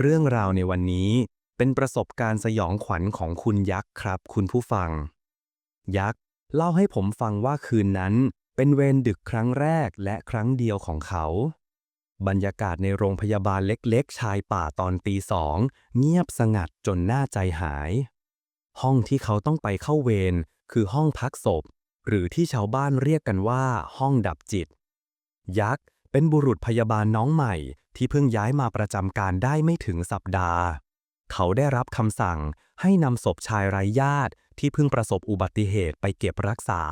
เรื่องราวในวันนี้เป็นประสบการณ์สยองขวัญของคุณยักษ์ครับ คุณผู้ฟัง ยักษ์เล่าให้ผมฟังว่าคืนนั้น เป็นเวรดึกครั้งแรกและครั้งเดียวของเขา บรรยากาศในโรงพยาบาลเล็กๆ ชายป่าตอนตีสอง เงียบสงัดจนน่าใจหาย ห้องที่เขาต้องไปเข้าเวรคือห้องพักศพ หรือที่ชาวบ้านเรียกกันว่าห้องดับจิต ยักษ์เป็นบุรุษพยาบาลน้องใหม่ ที่เพิ่งย้ายมาประจำการได้ไม่ถึงสัปดาห์ เขาได้รับคำสั่งให้นำศพชายไร้ญาติที่เพิ่งประสบอุบัติเหตุไปเก็บรักษา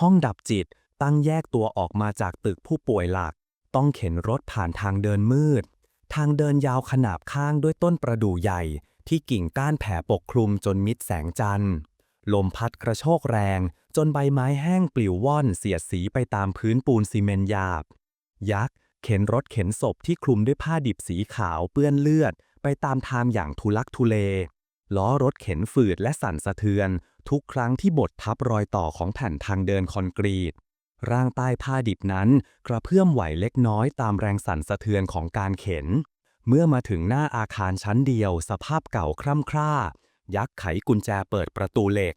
ห้องดับจิตตั้งแยกตัวออกมาจากตึกผู้ป่วยหลัก ต้องเข็นรถผ่านทางเดินมืด ทางเดินยาวขนาบข้างด้วยต้นประดู่ใหญ่ ที่กิ่งก้านแผ่ปกคลุมจนมิดแสงจันทร์ลมพัดกระโชกแรง จนใบไม้แห้งปลิวว่อนเสียดสีไปตามพื้นปูนซีเมนต์หยาบ ยักษ์ เข็นรถเข็นศพที่คลุมด้วยผ้าดิบสีขาวเปื้อนเลือด ไปตามทางอย่างทุลักทุเลล้อรถเข็นฝืดและสั่นสะเทือน ทุกครั้งที่บดทับรอยต่อของแผ่นทางเดินคอนกรีต ร่างใต้ผ้าดิบนั้นกระเพื่อมไหวเล็กน้อยตามแรงสั่นสะเทือนของการเข็น เมื่อมาถึงหน้าอาคารชั้นเดียว สภาพเก่าคร่ำคร่า ยักษ์ไขกุญแจเปิดประตูเหล็ก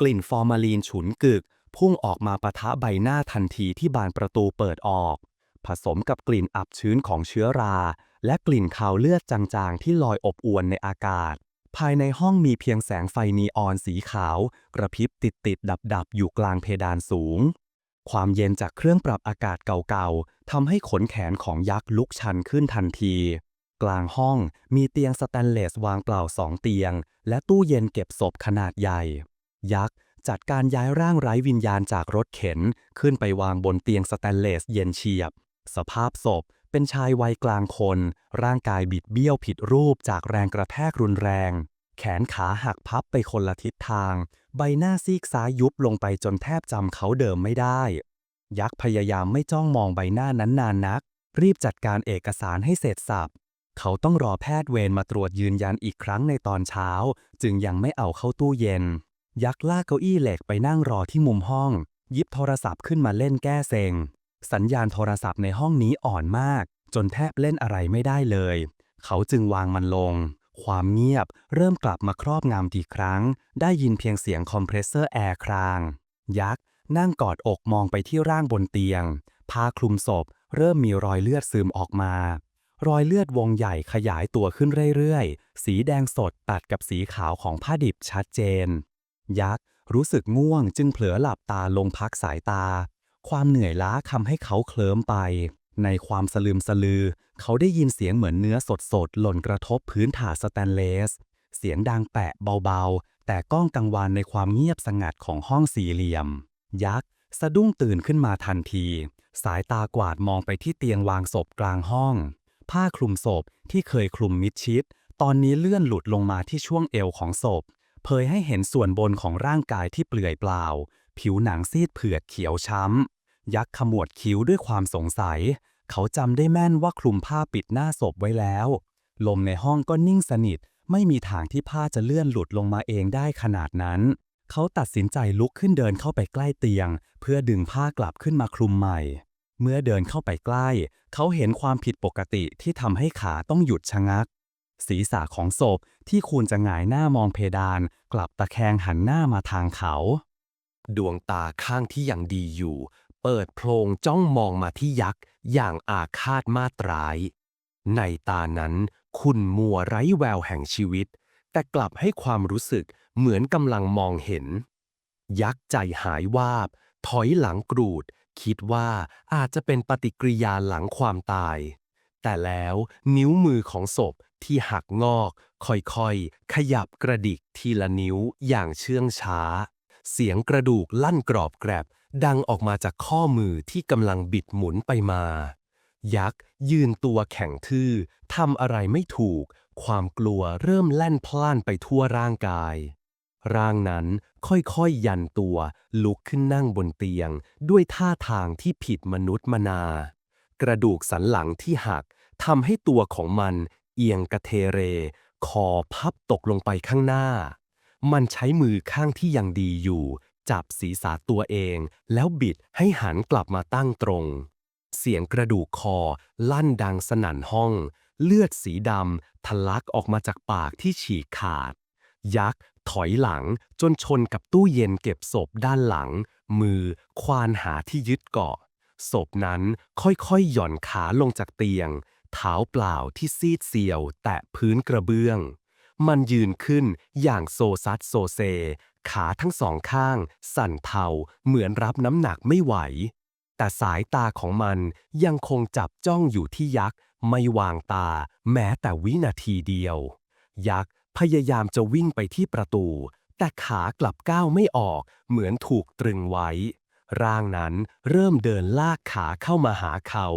กลิ่นฟอร์มาลีนฉุนกึก พุ่งออกมาปะทะใบหน้าทันทีที่บานประตูเปิดออก ผสมกับกลิ่นอับชื้นของเชื้อรา และกลิ่นคาวเลือดจางๆ ที่ลอยอบอวนในอากาศ ภายในห้องมีเพียงแสงไฟนีออนสีขาว กระพริบติดติดดับดับๆ อยู่กลางเพดานสูง ความเย็นจากเครื่องปรับอากาศเก่าๆทำให้ขนแขนของยักษ์ลุกชันขึ้นทันที กลางห้องมีเตียงสแตนเลสวางเปล่าสองเตียง และตู้เย็นเก็บศพขนาดใหญ่ ยักษ์จัดการย้ายร่างไร้วิญญาณจากรถเข็น ขึ้นไปวางบนเตียงสแตนเลสเย็นเฉียบ สภาพศพเป็นชายวัยกลางคน ร่างกายบิดเบี้ยวผิดรูปจากแรงกระแทกรุนแรง แขนขาหักพับไปคนละทิศทาง ใบหน้าซีกซ้ายยุบลงไปจนแทบจำเขาเดิมไม่ได้ ยักษ์พยายามไม่จ้องมองใบหน้านั้นนานนัก รีบจัดการเอกสารให้เสร็จสับเขาต้องรอแพทย์เวรมาตรวจยืนยันอีกครั้งในตอนเช้า จึงยังไม่เอาเข้าตู้เย็น ยักษ์ลากเก้าอี้เหล็กไปนั่งรอที่มุมห้อง ยิบโทรศัพท์ขึ้นมาเล่นแก้เซ็ง สัญญาณโทรศัพท์ในห้องนี้อ่อนมาก จนแทบเล่นอะไรไม่ได้เลย เขาจึงวางมันลง ความเงียบเริ่มกลับมาครอบงำอีกครั้ง ได้ยินเพียงเสียงคอมเพรสเซอร์แอร์คราง ยักษ์นั่งกอดอกมองไปที่ร่างบนเตียง ผ้าคลุมศพ เริ่มมีรอยเลือดซึมออกมา รอยเลือดวงใหญ่ขยายตัวขึ้นเรื่อยๆ สีแดงสดตัดกับสีขาวของผ้าดิบชัดเจน ยักษ์รู้สึกง่วงจึงเผลอหลับตาลงพักสายตา ความเหนื่อยล้าทำให้เขาเคลิ้มไป ในความสลืมสลือ เขาได้ยินเสียงเหมือนเนื้อสดๆหล่นกระทบพื้นถาสแตนเลส เสียงดังแปะเบาๆ แต่ก้องกังวานในความเงียบสงัดของห้องสี่เหลี่ยม ยักษ์สะดุ้งตื่นขึ้นมาทันที สายตากวาดมองไปที่เตียงวางศพกลางห้อง ผ้าคลุมศพที่เคยคลุมมิดชิด ตอนนี้เลื่อนหลุดลงมาที่ช่วงเอวของศพ เผยให้เห็นส่วนบนของร่างกายที่เปลือยเปล่า ผิวหนังซีดเผือดเขียวช้ำ ยักษ์ขมวดคิ้วด้วยความสงสัย เขาจำได้แม่นว่าคลุมผ้าปิดหน้าศพไว้แล้ว ลมในห้องก็นิ่งสนิท ไม่มีทางที่ผ้าจะเลื่อนหลุดลงมาเองได้ขนาดนั้น เขาตัดสินใจลุกขึ้นเดินเข้าไปใกล้เตียง เพื่อดึงผ้ากลับขึ้นมาคลุมใหม่ เมื่อเดินเข้าไปใกล้ เขาเห็นความผิดปกติที่ทำให้ขาต้องหยุดชะงัก ศีรษะของศพที่ควรจะหงายหน้ามองเพดาน กลับตะแคงหันหน้ามาทางเขา ดวงตาข้างที่ยังดีอยู่ เปิดโพลงจ้องมองมาที่ยักษ์อย่างอาฆาตมาตร้าย ในตานั้นคุณมัวไร้แววแห่งชีวิต แต่กลับให้ความรู้สึกเหมือนกำลังมองเห็น ยักษ์ใจหายวาบ ถอยหลังกรูด คิดว่าอาจจะเป็นปฏิกิริยาหลังความตาย แต่แล้วนิ้วมือของศพที่หักงอก ค่อยๆ ขยับกระดิกทีละนิ้วอย่างเชื่องช้า เสียงกระดูกลั่นกรอบแกรบ ดังออกมาจากข้อมือที่กำลังบิดหมุนไปมา ยักษ์ยืนตัวแข็งทื่อทำอะไรไม่ถูก ความกลัวเริ่มแล่นพล่านไปทั่วร่างกาย ร่างนั้นค่อยๆยันตัวลุกขึ้นนั่งบนเตียง ด้วยท่าทางที่ผิดมนุษย์มนา กระดูกสันหลังที่หักทำให้ตัวของมันเอียงกระเทเร คอพับตกลงไปข้างหน้า มันใช้มือข้างที่ยังดีอยู่ จับศีรษะตัวเอง แล้วบิดให้หันกลับมาตั้งตรง เสียงกระดูกคอ ลั่นดังสนั่นห้อง เลือดสีดำทะลักออกมาจากปากที่ฉีกขาด ยักษ์ถอยหลังจนชนกับตู้เย็นเก็บศพด้านหลัง มือควานหาที่ยึดเกาะ ศพนั้นค่อยๆหย่อนขาลงจากเตียง เท้าเปล่าที่ซีดเซียว แตะพื้นกระเบื้อง มันยืนขึ้นอย่างโซซัดโซเซ ขาทั้งสองข้าง สั่นเทาเหมือนรับน้ำหนักไม่ไหว แต่สายตาของมันยังคงจับจ้องอยู่ที่ยักษ์ ไม่วางตา แม้แต่วินาทีเดียว ยักษ์พยายามจะวิ่งไปที่ประตู แต่ขากลับก้าวไม่ออก เหมือนถูกตรึงไว้ ร่างนั้นเริ่มเดินลากขาเข้ามาหาเขา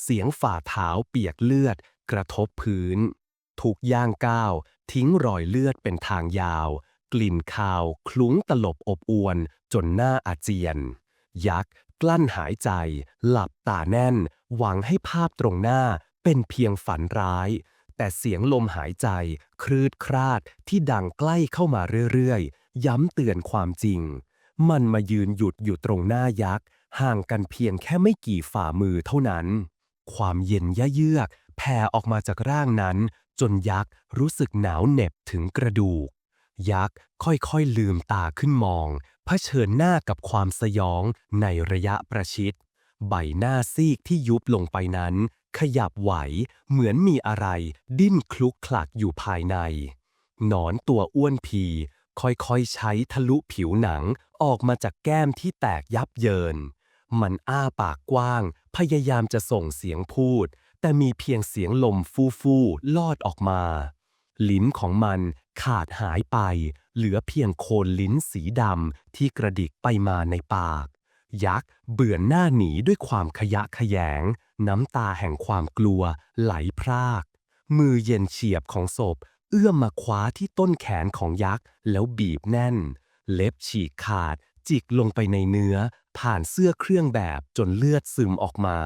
เสียงฝ่าเท้าเปียกเลือด กระทบพื้น ถูกย่างก้าว ทิ้งรอยเลือดเป็นทางยาว กลิ่นคาวคลุ้งตลบอบอวน จนหน้าอาเจียน ยักษ์กลั้นหายใจ หลับตาแน่น หวังให้ภาพตรงหน้าเป็นเพียงฝันร้าย แต่เสียงลมหายใจ ครืดคราดที่ดังใกล้เข้ามาเรื่อยๆ ย้ำเตือนความจริง มันมายืนหยุดอยู่ตรงหน้ายักษ์ ห่างกันเพียงแค่ไม่กี่ฝ่ามือเท่านั้น ความเย็นยะเยือกแผ่ออกมาจากร่างนั้น จนยักษ์รู้สึกหนาวเหน็บถึงกระดูก ยักษ์ค่อยๆลืมตาขึ้นมอง เผชิญหน้ากับความสยองในระยะประชิด ใบหน้าซีกที่ยุบลงไปนั้น ขยับไหวเหมือนมีอะไรดิ้นคลุกคลักอยู่ภายใน หนอนตัวอ้วนพี ค่อยๆใช้ทะลุผิวหนังออกมาจากแก้มที่แตกยับเยิน มันอ้าปากกว้าง พยายามจะส่งเสียงพูด แต่มีเพียงเสียงลมฟู่ๆลอดออกมา ลิ้นของมันขาดหายไป เหลือเพียงโคนลิ้นสีดำที่กระดิกไปมาในปาก ยักษ์เบื่อนหน้าหนีด้วยความขยะขยง น้ำตาแห่งความกลัวไหลพราก มือเย็นเฉียบของศพ เอื้อมมาคว้าที่ต้นแขนของยักษ์แล้วบีบแน่น เล็บฉีกขาด จิกลงไปในเนื้อ ผ่านเสื้อเครื่องแบบจนเลือดซึมออกมา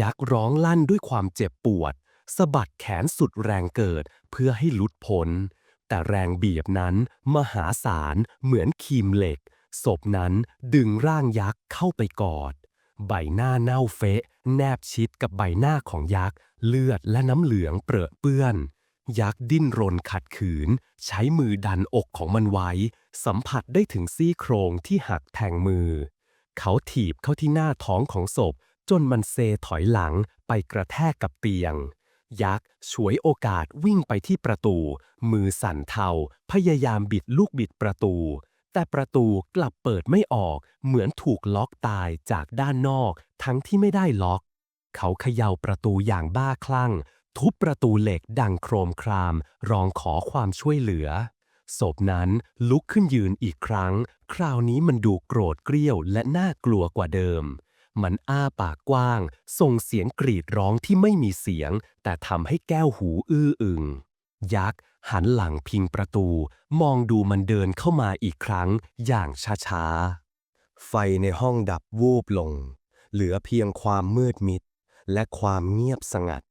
ยักษ์ร้องลั่นด้วยความเจ็บปวด สะบัดแขนสุดแรงเกิดเพื่อให้หลุดพ้น แต่แรงบีบนั้นมหาศาลเหมือนคีมเหล็ก ศพนั้นดึงร่างยักษ์เข้าไปกอด ใบหน้าเน่าเฟะ แนบชิดกับใบหน้าของยักษ์ เลือดและน้ำเหลืองเปรอะเปื้อน ยักษ์ดิ้นรนขัดขืน ใช้มือดันอกของมันไว้ สัมผัสได้ถึงซี่โครงที่หักแทงมือ เขาถีบเข้าที่หน้าท้องของศพจนมันเซถอยหลังไปกระแทกกับเตียง ยักษ์ฉวยโอกาสวิ่งไปที่ประตู มือสั่นเทา พยายามบิดลูกบิดประตู แต่ประตูกลับเปิดไม่ออก เหมือนถูกล็อกตายจากด้านนอก ทั้งที่ไม่ได้ล็อก เขาเขย่าประตูอย่างบ้าคลั่ง ทุบประตูเหล็กดังโครมคราม ร้องขอความช่วยเหลือศพนั้นลุกขึ้นยืนอีกครั้ง คราวนี้มันดูโกรธเกรี้ยวและน่ากลัวกว่าเดิม มันอ้าปากกว้าง ส่งเสียงกรีดร้องที่ไม่มีเสียง แต่ทำให้แก้วหูอื้ออึง ยักษ์หันหลังพิงประตู มองดูมันเดินเข้ามาอีกครั้งอย่างช้าๆ ไฟในห้องดับวูบลง เหลือเพียงความมืดมิด และความเงียบสงัด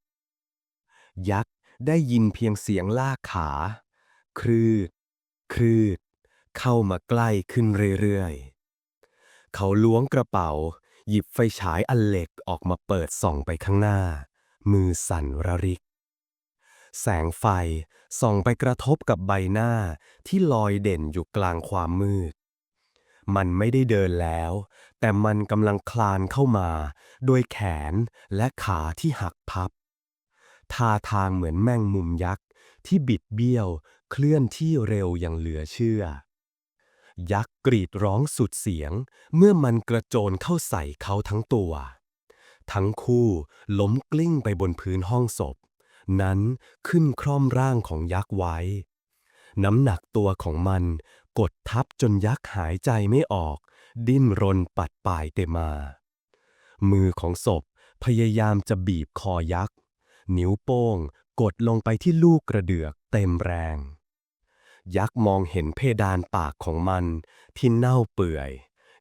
ยักษ์ได้ยินเพียงเสียงลากขาคลืดคลืด เข้ามาใกล้ขึ้นเรื่อยๆ เขาล้วงกระเป๋า หยิบไฟฉายอันเหล็กออกมาเปิดส่องไปข้างหน้า มือสั่นระริก แสงไฟส่องไปกระทบกับใบหน้าที่ลอยเด่นอยู่กลางความมืด มันไม่ได้เดินแล้ว แต่มันกำลังคลานเข้ามา โดยแขนและขาที่หักพับ ท่าทางเหมือนแมงมุมยักษ์ที่บิดเบี้ยวเคลื่อนที่เร็วอย่างเหลือเชื่อ ยักษ์กรีดร้องสุดเสียง เมื่อมันกระโจนเข้าใส่เขาทั้งตัว ทั้งคู่ล้มกลิ้งไปบนพื้นห้องศพ นั้นขึ้นคร่อมร่างของยักษ์ไว้ น้ำหนักตัวของมันกดทับจนยักษ์หายใจไม่ออก ดิ้นรนปัดป่ายเตมา มือของศพพยายามจะบีบคอยักษ์ นิ้วโป้งกดลงไปที่ลูกกระเดือกเต็มแรง ยักษ์มองเห็นเพดานปากของมัน ที่เน่าเปื่อย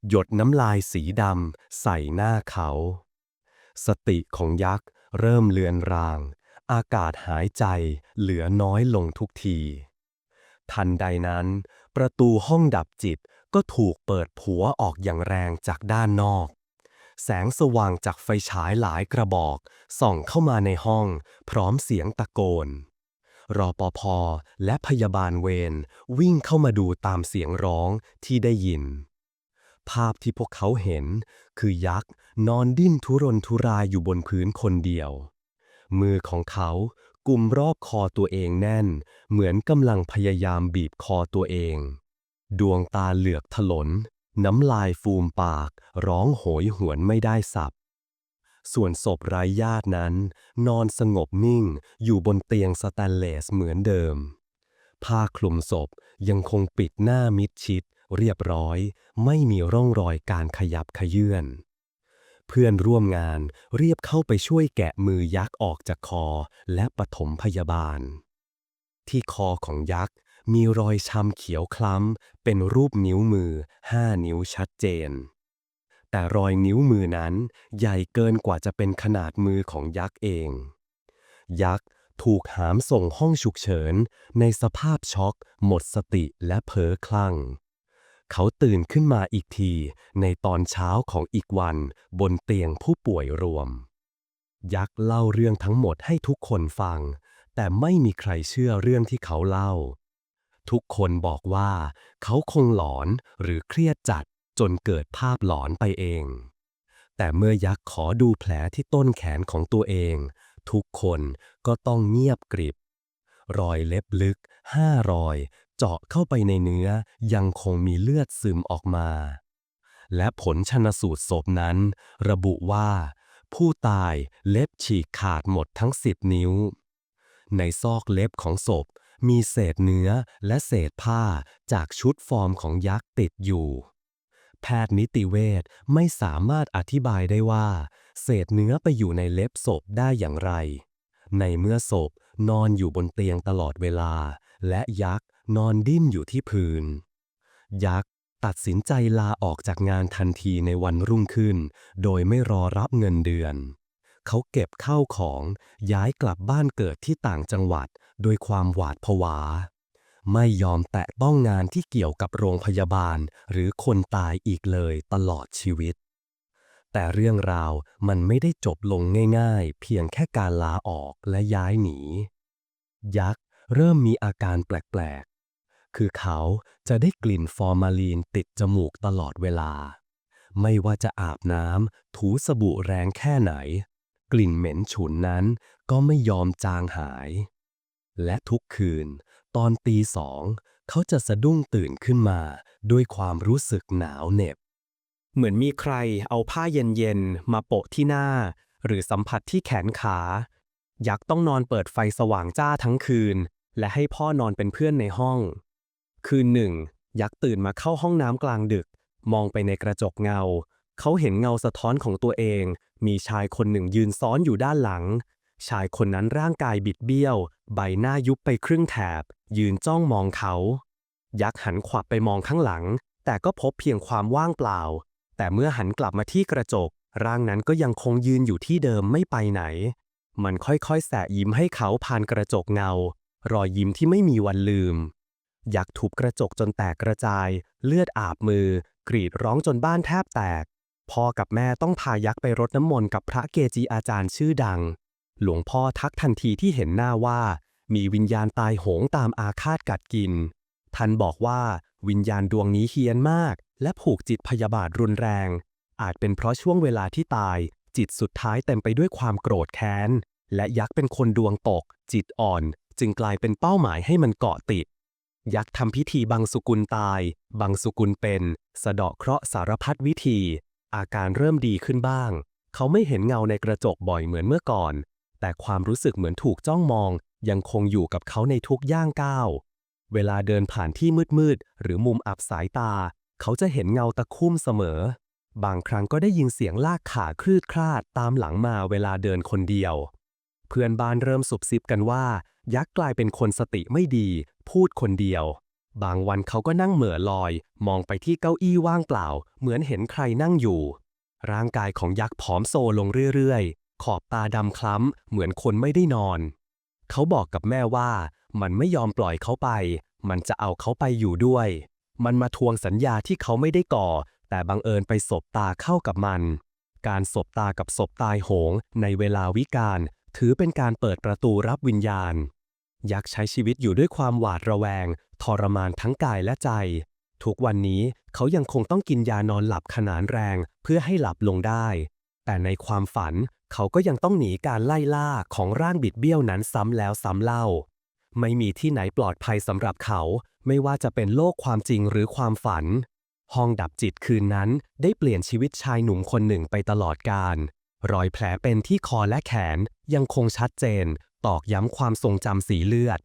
หยดน้ำลายสีดำใส่หน้าเขา สติของยักษ์เริ่มเลือนราง อากาศหายใจเหลือน้อยลงทุกที ทันใดนั้น ประตูห้องดับจิตก็ถูกเปิดผัวออกอย่างแรงจากด้านนอก แสงสว่างจากไฟฉายหลายกระบอกส่องเข้ามาในห้อง พร้อมเสียงตะโกน รอปภและพยาบาลเวรวิ่งเข้ามาดูตามเสียงร้องที่ได้ยิน ภาพที่พวกเขาเห็น คือยักษ์นอนดิ้นทุรนทุรายอยู่บนพื้นคนเดียว มือของเขากุมรอบคอตัวเองแน่น เหมือนกำลังพยายามบีบคอตัวเอง ดวงตาเหลือกถลน น้ำลายฟูมปาก ร้องโหยหวนไม่ได้สับ ส่วนศพไร้ญาตินั้น นอนสงบนิ่งอยู่บนเตียงสแตนเลสเหมือนเดิม ผ้าคลุมศพยังคงปิดหน้ามิดชิด เรียบร้อย ไม่มีร่องรอยการขยับขยื่นเพื่อนร่วมงานเรียบเข้าไปช่วยแกะมือยักษ์ออกจากคอและปฐมพยาบาล ที่คอของยักษ์มีรอยช้ำเขียวคล้ำเป็นรูปนิ้วมือห้านิ้วชัดเจน แต่รอยนิ้วมือนั้นใหญ่เกินกว่าจะเป็นขนาดมือของยักษ์เอง ยักษ์ถูกหามส่งห้องฉุกเฉิน ในสภาพช็อก หมดสติและเพ้อคลั่ง เขาตื่นขึ้นมาอีกทีในตอนเช้าของอีกวันบนเตียงผู้ป่วยรวม ยักษ์เล่าเรื่องทั้งหมดให้ทุกคนฟัง แต่ไม่มีใครเชื่อเรื่องที่เขาเล่า ทุกคนบอกว่า เขาคงหลอนหรือเครียดจัด จนเกิดภาพหลอนไปเอง แต่เมื่อยักษ์ขอดูแผลที่ต้นแขนของตัวเอง ทุกคนก็ต้องเงียบกริบ รอยเล็บลึกห้ารอย เจาะเข้าไปในเนื้อยังคงมีเลือดซึมออกมา และผลชนสูตรศพนั้น ระบุว่า ผู้ตายเล็บฉีกขาดหมดทั้งสิบนิ้ว ในซอกเล็บของศพมีเศษเนื้อและเศษผ้าจากชุดฟอร์มของยักษ์ติดอยู่ แพทย์นิติเวชไม่สามารถอธิบายได้ว่า เศษเนื้อไปอยู่ในเล็บศพได้อย่างไร ในเมื่อศพนอนอยู่บนเตียงตลอดเวลา และยักษ์นอนดิ้นอยู่ที่พื้น ยักษ์ตัดสินใจลาออกจากงานทันทีในวันรุ่งขึ้น โดยไม่รอรับเงินเดือน เขาเก็บเข้าของย้ายกลับบ้านเกิดที่ต่างจังหวัด โดยความหวาดผวา ไม่ยอมแตะต้องงานที่เกี่ยวกับโรงพยาบาล หรือคนตายอีกเลยตลอดชีวิต แต่เรื่องราวมันไม่ได้จบลงง่ายๆ เพียงแค่การลาออกและย้ายหนี ยักษ์เริ่มมีอาการแปลกๆ คือเขาจะได้กลิ่นฟอร์มาลีนติดจมูกตลอดเวลา ไม่ว่าจะอาบน้ำถูสบู่แรงแค่ไหน กลิ่นเหม็นฉุนนั้นก็ไม่ยอมจางหาย และทุกคืน ตอนตีสองเขาจะสะดุ้งตื่นขึ้นมา ด้วยความรู้สึกหนาวเหน็บ เหมือนมีใครเอาผ้าเย็นๆ มาโปะที่หน้า หรือสัมผัสที่แขนขา ยักษ์ต้องนอนเปิดไฟสว่างจ้าทั้งคืน และให้พ่อนอนเป็นเพื่อนในห้อง คืนหนึ่ง ยักษ์ตื่นมาเข้าห้องน้ำกลางดึก มองไปในกระจกเงา เขาเห็นเงาสะท้อนของตัวเอง มีชายคนหนึ่งยืนซ้อนอยู่ด้านหลัง ชายคนนั้นร่างกายบิดเบี้ยว ใบหน้ายุบไปครึ่งแถบ ยืนจ้องมองเขา ยักษ์หันขวับไปมองข้างหลัง แต่ก็พบเพียงความว่างเปล่า แต่เมื่อหันกลับมาที่กระจก ร่างนั้นก็ยังคงยืนอยู่ที่เดิมไม่ไปไหน มันค่อยๆแสะยิ้มให้เขาผ่านกระจกเงา รอยยิ้มที่ไม่มีวันลืม ยักษ์ทุบกระจกจนแตกกระจาย เลือดอาบมือ กรีดร้องจนบ้านแทบแตกพ่อกับแม่ต้องพายักษ์ไปรดน้ำมนต์กับพระเกจิอาจารย์ชื่อดัง หลวงพ่อทักทันทีที่เห็นหน้าว่า มีวิญญาณตายโหงตามอาฆาตกัดกิน ท่านบอกว่าวิญญาณดวงนี้เฮี้ยนมาก และผูกจิตพยาบาทรุนแรง อาจเป็นเพราะช่วงเวลาที่ตาย จิตสุดท้ายเต็มไปด้วยความโกรธแค้น และยักษ์เป็นคนดวงตก จิตอ่อน จึงกลายเป็นเป้าหมายให้มันเกาะติด ยักษ์ทำพิธีบังสุกุลตาย บังสุกุลเป็น สะเดาะเคราะห์สารพัดวิธี อาการเริ่มดีขึ้นบ้าง เขาไม่เห็นเงาในกระจกบ่อยเหมือนเมื่อก่อน แต่ความรู้สึกเหมือนถูกจ้องมอง ยังคงอยู่กับเขาในทุกย่างก้าว เวลาเดินผ่านที่มืดๆหรือมุมอับสายตา เขาจะเห็นเงาตะคุ่มเสมอ บางครั้งก็ได้ยินเสียงลากขาคลืดคลาดตามหลังมาเวลาเดินคนเดียว เพื่อนบ้านเริ่มสุบซิบกันว่า ยักษ์กลายเป็นคนสติไม่ดี พูดคนเดียว บางวันเขาก็นั่งเหม่อลอย มองไปที่เก้าอี้ว่างเปล่า เหมือนเห็นใครนั่งอยู่ ร่างกายของยักษ์ผอมโซลงเรื่อยๆ ขอบตาดำคล้ำ เหมือนคนไม่ได้นอน เขาบอกกับแม่ว่ามันไม่ยอมปล่อยเขาไป มันจะเอาเขาไปอยู่ด้วย มันมาทวงสัญญาที่เขาไม่ได้ก่อ แต่บังเอิญไปสบตาเข้ากับมัน การสบตากับศพตายโหง ในเวลาวิกาลถือเป็นการเปิดประตูรับวิญญาณ ยักษ์ใช้ชีวิตอยู่ด้วยความหวาดระแวง ทรมานทั้งกายและใจ ทุกวันนี้เขายังคงต้องกินยานอนหลับขนานแรง เพื่อให้หลับลงได้ แต่ในความฝัน เขาก็ยังต้องหนีการไล่ล่าของร่างบิดเบี้ยวนั้นซ้ำแล้วซ้ำเล่า ไม่มีที่ไหนปลอดภัยสำหรับเขา ไม่ว่าจะเป็นโลกความจริงหรือความฝัน ห้องดับจิตคืนนั้นได้เปลี่ยนชีวิตชายหนุ่มคนหนึ่งไปตลอดกาลรอยแผลเป็นที่คอและแขนยังคงชัดเจน ตอกย้ำความทรงจำสีเลือด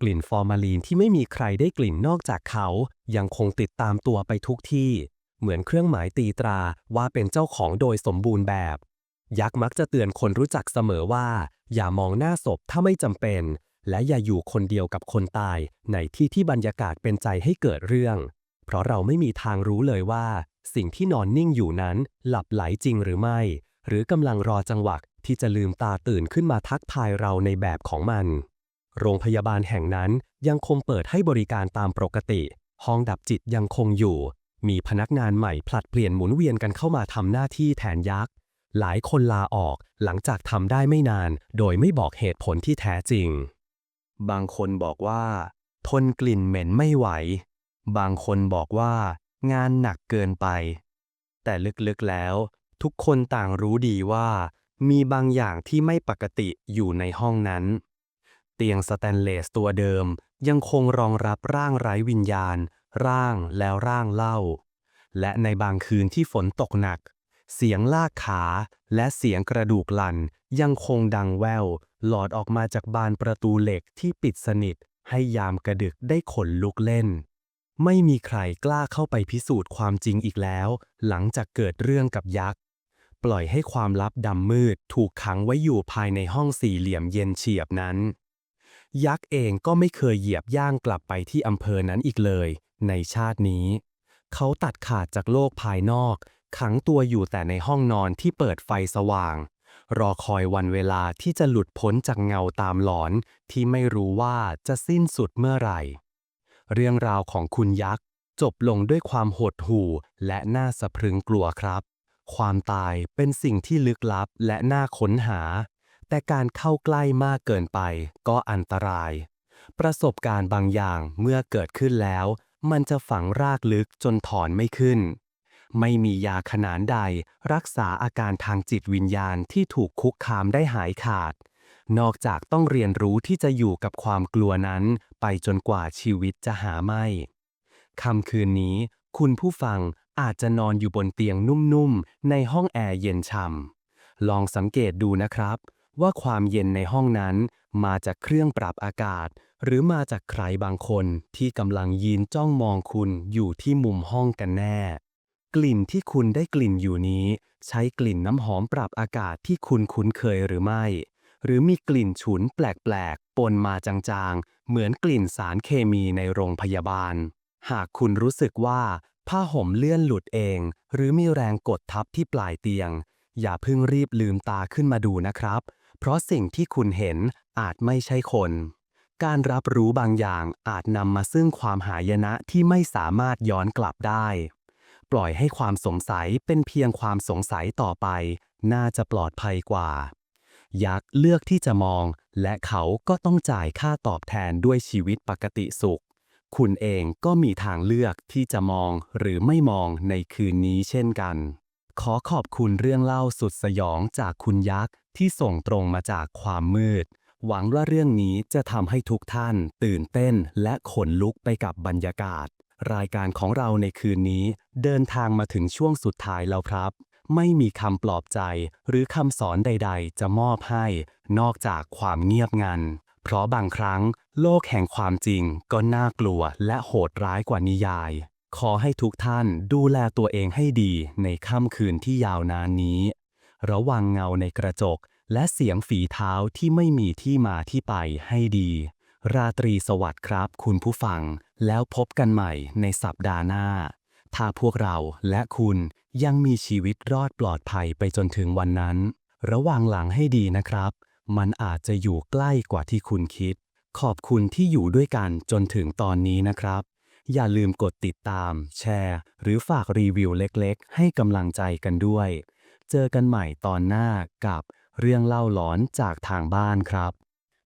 กลิ่นฟอร์มาลีนที่ไม่มีใครได้กลิ่นนอกจากเขา ยังคงติดตามตัวไปทุกที่ เหมือนเครื่องหมายตีตราว่าเป็นเจ้าของโดยสมบูรณ์แบบ ยักษ์มักจะเตือนคนรู้จักเสมอว่า อย่ามองหน้าศพถ้าไม่จำเป็น และอย่าอยู่คนเดียวกับคนตาย ในที่ที่บรรยากาศเป็นใจให้เกิดเรื่อง เพราะเราไม่มีทางรู้เลยว่า สิ่งที่นอนนิ่งอยู่นั้น หลับไหลจริงหรือไม่ หรือกำลังรอจังหวะที่จะลืมตาตื่นขึ้นมาทักทายเราในแบบของมัน โรงพยาบาลแห่งนั้นยังคงเปิดให้บริการตามปกติ ห้องดับจิตยังคงอยู่ มีพนักงานใหม่ผลัดเปลี่ยนหมุนเวียนกันเข้ามาทำหน้าที่แทนยักษ์ หลายคนลาออกหลังจากทำได้ไม่นาน โดยไม่บอกเหตุผลที่แท้จริง บางคนบอกว่า ทนกลิ่นเหม็นไม่ไหว บางคนบอกว่า งานหนักเกินไป แต่ลึกๆแล้ว ทุกคนต่างรู้ดีว่า มีบางอย่างที่ไม่ปกติอยู่ในห้องนั้น เตียงสแตนเลสตัวเดิมยังคงรองรับร่างไร้วิญญาณ ร่างแล้วร่างเล่า และในบางคืนที่ฝนตกหนัก เสียงลากขา และเสียงกระดูกลั่น ยังคงดังแววหลอดออกมาจากบานประตูเหล็กที่ปิดสนิท ให้ยามกระดึกได้ขนลุกเล่น ไม่มีใครกล้าเข้าไปพิสูจน์ความจริงอีกแล้ว หลังจากเกิดเรื่องกับยักษ์ ปล่อยให้ความลับดำมืดถูกขังไว้อยู่ภายในห้องสี่เหลี่ยมเย็นเฉียบนั้น ยักษ์เองก็ไม่เคยเหยียบย่างกลับไปที่อำเภอนั้นอีกเลย ในชาตินี้ เขาตัดขาดจากโลกภายนอก ขังตัวอยู่แต่ในห้องนอนที่เปิดไฟสว่าง รอคอยวันเวลาที่จะหลุดพ้นจากเงาตามหลอน ที่ไม่รู้ว่าจะสิ้นสุดเมื่อไหร่ เรื่องราวของคุณยักษ์ จบลงด้วยความหดหู่และน่าสะพรึงกลัวครับ ความตายเป็นสิ่งที่ลึกลับและน่าค้นหา แต่การเข้าใกล้มากเกินไปก็อันตราย ประสบการณ์บางอย่างเมื่อเกิดขึ้นแล้ว มันจะฝังรากลึกจนถอนไม่ขึ้น ไม่มียาขนานใด รักษาอาการทางจิตวิญญาณที่ถูกคุกคามได้หายขาด นอกจากต้องเรียนรู้ที่จะอยู่กับความกลัวนั้น ไปจนกว่าชีวิตจะหาไม่ค่ำคืนนี้ คุณผู้ฟังอาจจะนอนอยู่บนเตียงนุ่มๆ ในห้องแอร์เย็นช่ำลองสังเกตดูนะครับ ว่าความเย็นในห้องนั้น มาจากเครื่องปรับอากาศ หรือมาจากใครบางคนที่กำลังยืนจ้องมองคุณอยู่ที่มุมห้องกันแน่ กลิ่นที่คุณได้กลิ่นอยู่นี้ ใช้กลิ่นน้ำหอมปรับอากาศที่คุณคุ้นเคยหรือไม่ หรือมีกลิ่นฉุนแปลกๆ ปนมาจางๆ เหมือนกลิ่นสารเคมีในโรงพยาบาล หากคุณรู้สึกว่าผ้าห่มเลื่อนหลุดเอง หรือมีแรงกดทับที่ปลายเตียง อย่าเพิ่งรีบลืมตาขึ้นมาดูนะครับ เพราะสิ่งที่คุณเห็นอาจไม่ใช่คน การรับรู้บางอย่างอาจนำมาซึ่งความหายนะที่ไม่สามารถย้อนกลับได้ ปล่อยให้ความสงสัยเป็นเพียงความสงสัยต่อไป น่าจะปลอดภัยกว่า ยักษ์เลือกที่จะมอง และเขาก็ต้องจ่ายค่าตอบแทนด้วยชีวิตปกติสุข คุณเองก็มีทางเลือกที่จะมองหรือไม่มองในคืนนี้เช่นกัน ขอขอบคุณเรื่องเล่าสุดสยองจากคุณยักษ์ที่ส่งตรงมาจากความมืด หวังว่าเรื่องนี้จะทำให้ทุกท่านตื่นเต้นและขนลุกไปกับบรรยากาศ รายการของเราในคืนนี้เดินทางมาถึงช่วงสุดท้ายแล้วครับ ไม่มีคำปลอบใจหรือคำสอนใด ๆ จะมอบให้ นอกจากความเงียบงัน เพราะบางครั้งโลกแห่งความจริงก็น่ากลัวและโหดร้ายกว่านิยาย ขอให้ทุกท่านดูแลตัวเองให้ดีในค่ำคืนที่ยาวนานนี้ ระวังเงาในกระจกและเสียงฝีเท้าที่ไม่มีที่มาที่ไปให้ดี ราตรีสวัสดิ์ครับ คุณผู้ฟัง แล้วพบกันใหม่ในสัปดาห์หน้า ถ้าพวกเราและคุณยังมีชีวิตรอดปลอดภัยไปจนถึงวันนั้น ระวังหลังให้ดีนะครับ มันอาจจะอยู่ใกล้กว่าที่คุณคิด ขอบคุณที่อยู่ด้วยกันจนถึงตอนนี้นะครับ อย่าลืมกดติดตาม แชร์ หรือฝากรีวิวเล็กๆ ให้กำลังใจกันด้วย เจอกันใหม่ตอนหน้ากับเรื่องเล่าหลอนจากทางบ้านครับ